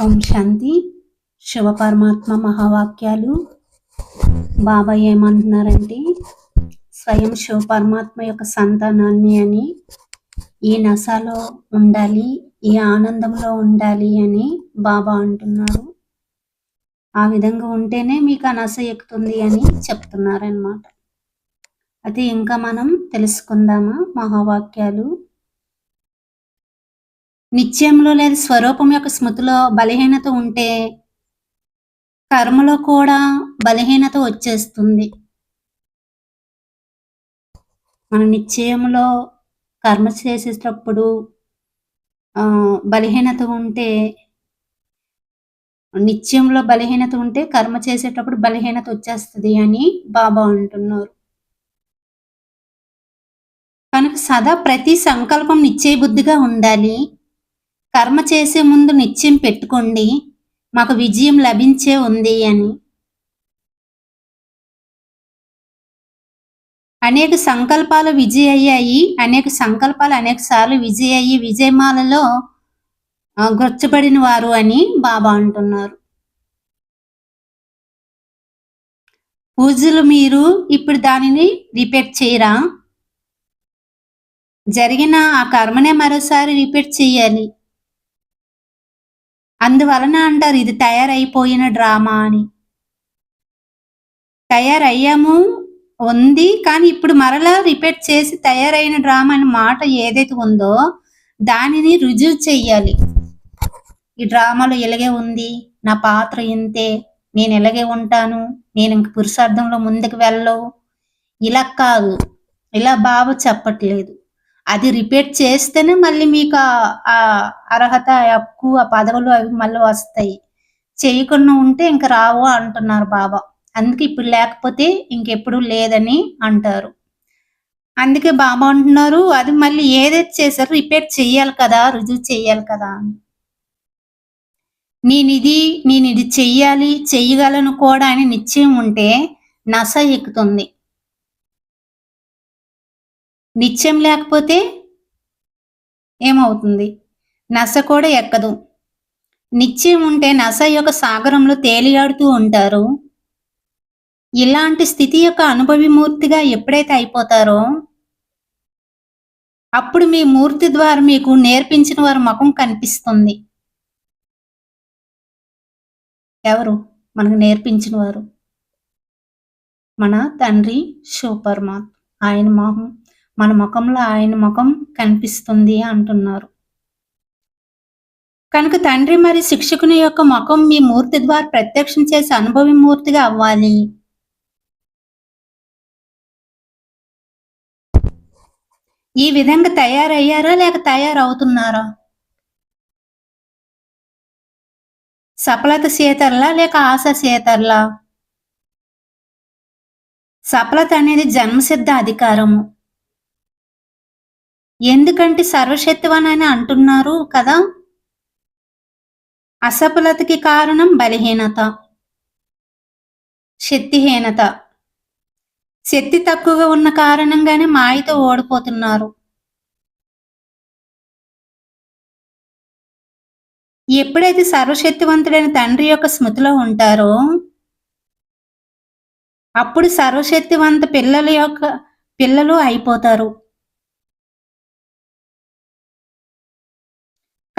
ఓం శాంతి. శివ పరమాత్మ మహావాక్యాలు. బాబా ఏమంటున్నారంటే స్వయం శివ పరమాత్మ యొక్క సంతానాన్ని అని ఈ నశాలో ఉండాలి ఈ ఆనందంలో ఉండాలి అని బాబా అంటున్నారు. ఆ విధంగా ఉంటేనే మీకు ఆ నశ ఎక్కుతుంది అని చెప్తున్నారనమాట అయితే ఇంకా మనం తెలుసుకుందామా మహావాక్యాలు? నిత్యంలో లేదా స్వరూపం యొక్క స్మృతిలో బలహీనత ఉంటే కర్మలో కూడా బలహీనత వచ్చేస్తుంది. మన నిశ్చయంలో కర్మ చేసేటప్పుడు ఆ, బలహీనత ఉంటే నిత్యంలో బలహీనత ఉంటే కర్మ చేసేటప్పుడు బలహీనత వచ్చేస్తుంది అని బాబా అంటున్నారు. కనుక సదా ప్రతి సంకల్పం నిశ్చయ బుద్ధిగా ఉండాలి. కర్మ చేసే ముందు నిశ్చయం పెట్టుకోండి. మాకు విజయం లభించే ఉంది అని. అనేక సంకల్పాలు విజయ అయ్యాయి. అనేక సంకల్పాలు అనేక సార్లు విజయ అయ్యి విజయమాలలో ఆ, గుర్చబడిన వారు అని బాబా అంటున్నారు. పూజలు మీరు ఇప్పుడు దానిని రిపీట్ చేయరా? జరిగిన ఆ కర్మనే మరోసారి రిపీట్ చేయాలి. అందువలన అంటారు ఇది తయారైపోయిన డ్రామా అని. తయారయ్యాము ఉంది కానీ ఇప్పుడు మరలా రిపీట్ చేసి తయారైన డ్రామా అనే మాట ఏదైతే ఉందో దానిని రుజువు చెయ్యాలి. ఈ డ్రామాలో ఇలాగే ఉంది నా పాత్ర ఇంతే నేను ఇలాగే ఉంటాను నేను ఇంక పురుషార్థంలో ముందుకు వెళ్ళవు ఇలా కాదు ఇలా బాబు చెప్పట్లేదు. అది రిపీట్ చేస్తేనే మళ్ళీ మీకు ఆ- అర్హత హక్కు ఆ పదవులు అవి మళ్ళీ వస్తాయి. చేయకుండా ఉంటే ఇంకా రావు అంటున్నారు బాబా. అందుకే ఇప్పుడు లేకపోతే ఇంకెప్పుడు లేదని అంటారు. అందుకే బాబా అంటున్నారు అది మళ్ళీ ఏదైతే చేశారో రిపీట్ చెయ్యాలి కదా రుజువు చెయ్యాలి కదా అని. నేను ఇది నేను ఇది చెయ్యాలి చెయ్యగలను కూడా అని నిశ్చయం ఉంటే నస ఎక్కుతుంది. నిత్యం లేకపోతే ఏమవుతుంది? నస కూడా ఎక్కదు. నిత్యం ఉంటే నస యొక్క సాగరంలో తేలియాడుతూ ఉంటారు. ఇలాంటి స్థితి యొక్క అనుభవిమూర్తిగా ఎప్పుడైతే అయిపోతారో అప్పుడు మీ మూర్తి ద్వారా మీకు నేర్పించిన వారి ముఖం కనిపిస్తుంది. ఎవరు? మనకు నేర్పించిన వారు. మన తండ్రి శివపరమాత్మ. ఆయన మొహం. మన ముఖంలో ఆయన ముఖం కనిపిస్తుంది అంటున్నారు. కనుక తండ్రి మరి శిక్షకుని యొక్క ముఖం మీ మూర్తి ద్వారా ప్రత్యక్షం చేసి అనుభవి మూర్తిగా అవ్వాలి. ఈ విధంగా తయారయ్యారా లేక తయారవుతున్నారా? సఫలత సీతర్లా లేక ఆశ సీతర్లా సఫలత అనేది జన్మసిద్ధ అధికారము. ఎందుకంటే సర్వశక్తివన్ అని అంటున్నారు కదా? అసఫలతకి కారణం బలహీనత శక్తిహీనత. శక్తి తక్కువగా ఉన్న కారణంగానే మాయతో ఓడిపోతున్నారు. ఎప్పుడైతే సర్వశక్తివంతుడైన తండ్రి యొక్క స్మృతిలో ఉంటారో అప్పుడు సర్వశక్తివంత పిల్లల యొక్క పిల్లలు అయిపోతారు.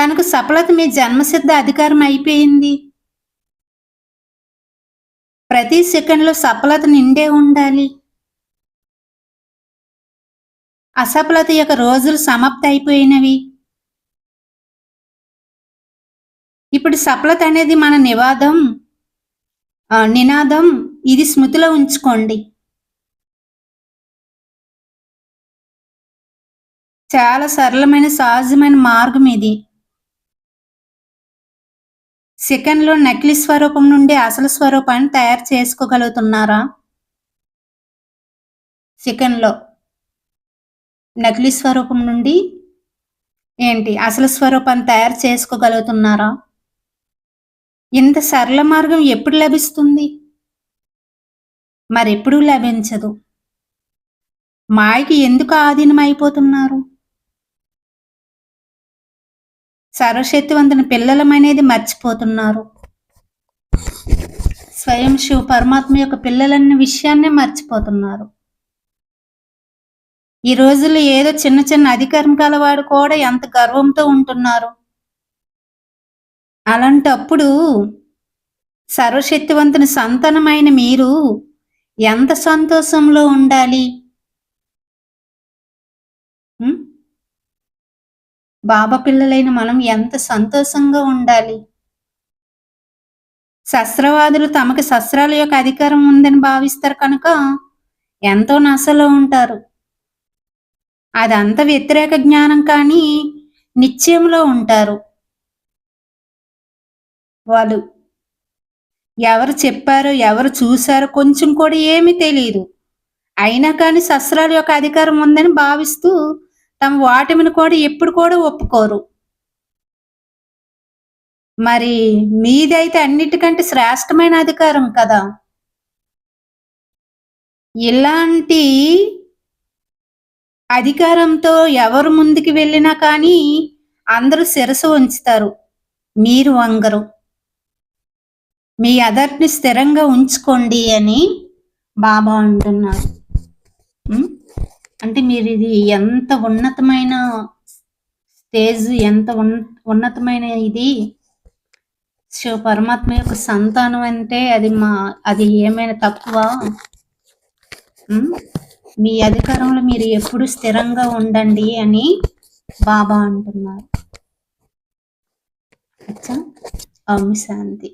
కనుక సఫలత మీ జన్మసిద్ధ అధికారం అయిపోయింది. ప్రతి సెకండ్లో సఫలత నిండే ఉండాలి. అసఫలత యొక్క రోజులు సమాప్తి అయిపోయినవి. ఇప్పుడు సఫలత అనేది మన నివాదం. నినాదం. ఇది స్మృతిలో ఉంచుకోండి. చాలా సరళమైన సహజమైన మార్గం ఇది. సెకండ్లో నకిలీ స్వరూపం నుండి అసలు స్వరూపాన్ని తయారు చేసుకోగలుగుతున్నారా? సెకండ్లో నకిలీ స్వరూపం నుండి ఏంటి? అసలు స్వరూపాన్ని తయారు చేసుకోగలుగుతున్నారా? ఇంత సరళ మార్గం ఎప్పుడు లభిస్తుంది? మరెప్పుడూ లభించదు. మాయకి ఎందుకు ఆధీనం అయిపోతున్నారు సర్వశక్తివంతుని పిల్లలమనేది మర్చిపోతున్నారు. స్వయం శివ పరమాత్మ యొక్క పిల్లలన్న విషయాన్నే మర్చిపోతున్నారు. ఈ రోజుల్లో ఏదో చిన్న చిన్న అధికారం కలవాడు కూడా ఎంత గర్వంతో ఉంటున్నారు. అలాంటప్పుడు సర్వశక్తివంతుని సంతానమైన మీరు ఎంత సంతోషంలో ఉండాలి? బాబా పిల్లలైన మనం ఎంత సంతోషంగా ఉండాలి? శస్త్రవాదులు తమకి శస్త్రాల యొక్క అధికారం ఉందని భావిస్తారు కనుక ఎంతో నశలో ఉంటారు. అదంత వ్యతిరేక జ్ఞానం కానీ నిశ్చయంలో ఉంటారు. వాళ్ళు ఎవరు చెప్పారో ఎవరు చూశారో కొంచెం కూడా ఏమీ తెలియదు అయినా కానీ శస్త్రాల యొక్క అధికారం ఉందని భావిస్తూ తమ వాటిమిని కూడా ఎప్పుడు కూడా ఒప్పుకోరు. మరి మీదైతే అన్నిటికంటే శ్రేష్టమైన అధికారం కదా. ఇలాంటి అధికారంతో ఎవరు ముందుకు వెళ్ళినా కానీ అందరూ శిరసు ఉంచుతారు మీరు వంగరు. మీ అదర్ని స్థిరంగా ఉంచుకోండి అని బాబా అంటున్నారు. అంటే మీరు ఇది ఎంత ఉన్నతమైన స్టేజ్ ఎంత ఉన్నతమైన ఇది? శివ పరమాత్మ యొక్క సంతానం అంటే అది మా అది ఏమైనా తక్కువ? మీ అధికారంలో మీరు ఎప్పుడు స్థిరంగా ఉండండి అని బాబా అంటున్నారు. అచ్చా? ఓం శాంతి.